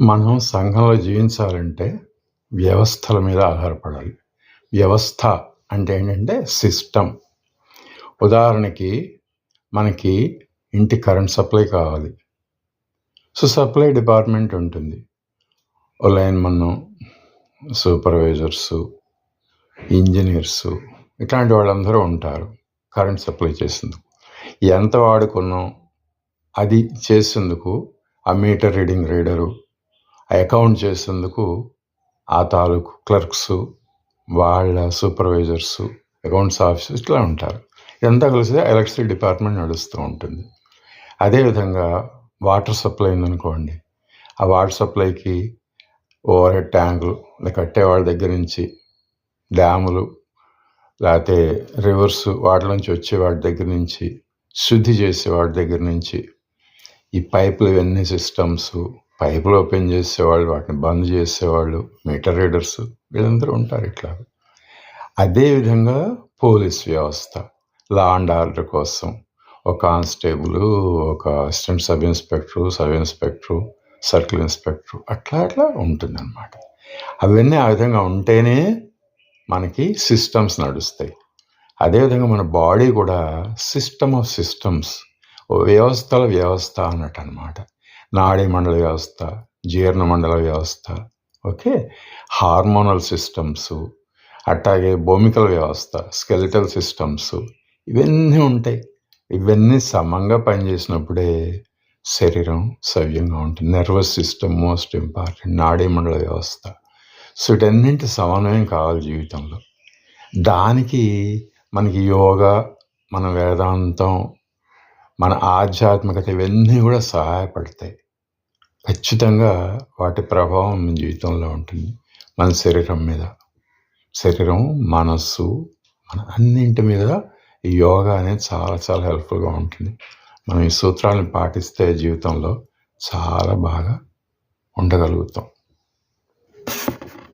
మనం సంఘంలో జీవించాలంటే వ్యవస్థల మీద ఆధారపడాలి. వ్యవస్థ అంటే ఏంటంటే సిస్టమ్. ఉదాహరణకి మనకి ఇంటి కరెంట్ సప్లై కావాలి. సో సప్లై డిపార్ట్మెంట్ ఉంటుంది. ఓ లైన్మన్ సూపర్వైజర్సు ఇంజనీర్సు ఇట్లాంటి వాళ్ళందరూ ఉంటారు కరెంట్ సప్లై చేసేందుకు. ఎంత వాడుకున్నాం అది చేసేందుకు ఆ మీటర్ రీడింగ్ రీడరు అకౌంట్ చేసేందుకు ఆ తాలూకు క్లర్క్స్ వాళ్ళ సూపర్వైజర్స్ అకౌంట్స్ ఆఫీసర్స్ ఇట్లా ఉంటారు. ఇదంతా కలిసి ఎలక్ట్రిసిటీ డిపార్ట్మెంట్ నడుస్తూ ఉంటుంది. అదేవిధంగా వాటర్ సప్లై ఉందనుకోండి ఆ వాటర్ సప్లైకి ఓవర్ హెడ్ ట్యాంకులు కట్టే వాళ్ళ దగ్గర నుంచి డ్యాములు లేకపోతే రివర్స్ వాటి నుంచి వచ్చే వాటి దగ్గర నుంచి శుద్ధి చేసే వాటి దగ్గర నుంచి ఈ పైపులు ఇవన్నీ సిస్టమ్స్ పైపులు ఓపెన్ చేసేవాళ్ళు వాటిని బంద్ చేసేవాళ్ళు మీటర్ రీడర్స్ వీళ్ళందరూ ఉంటారు ఇట్లా. అదేవిధంగా పోలీస్ వ్యవస్థ లా అండ్ ఆర్డర్ కోసం ఒక కానిస్టేబుల్ ఒక assistant sub inspector sub inspector circle inspector అట్లా అట్లా ఉంటుందన్నమాట. అవన్నీ ఆ విధంగా ఉంటేనే మనకి సిస్టమ్స్ నడుస్తాయి. అదేవిధంగా మన బాడీ కూడా సిస్టమ్ ఆఫ్ సిస్టమ్స్ వ్యవస్థల వ్యవస్థ అన్నట్టు అనమాట నాడీ మండల వ్యవస్థ జీర్ణ మండల వ్యవస్థ ఓకే? హార్మోనల్ సిస్టమ్స్ అట్లాగే భూమికల వ్యవస్థ స్కెలిటల్ సిస్టమ్స్ ఇవన్నీ ఉంటాయి. ఇవన్నీ సమంగా పనిచేసినప్పుడే శరీరం సవ్యంగా ఉంటుంది. నర్వస్ సిస్టమ్ మోస్ట్ ఇంపార్టెంట్ నాడీ మండల వ్యవస్థ. సో వీటన్నింటి సమన్వయం కావాలి జీవితంలో. దానికి మనకి యోగా మన వేదాంతం మన ఆధ్యాత్మికత ఇవన్నీ కూడా సహాయపడతాయి. ఖచ్చితంగా వాటి ప్రభావం మన జీవితంలో ఉంటుంది. మన శరీరం మీద. శరీరం మనస్సు మన అన్నింటి మీద ఈ యోగా అనేది చాలా చాలా హెల్ప్ఫుల్గా ఉంటుంది. మనం ఈ సూత్రాలను పాటిస్తే జీవితంలో చాలా బాగా ఉండగలుగుతాం.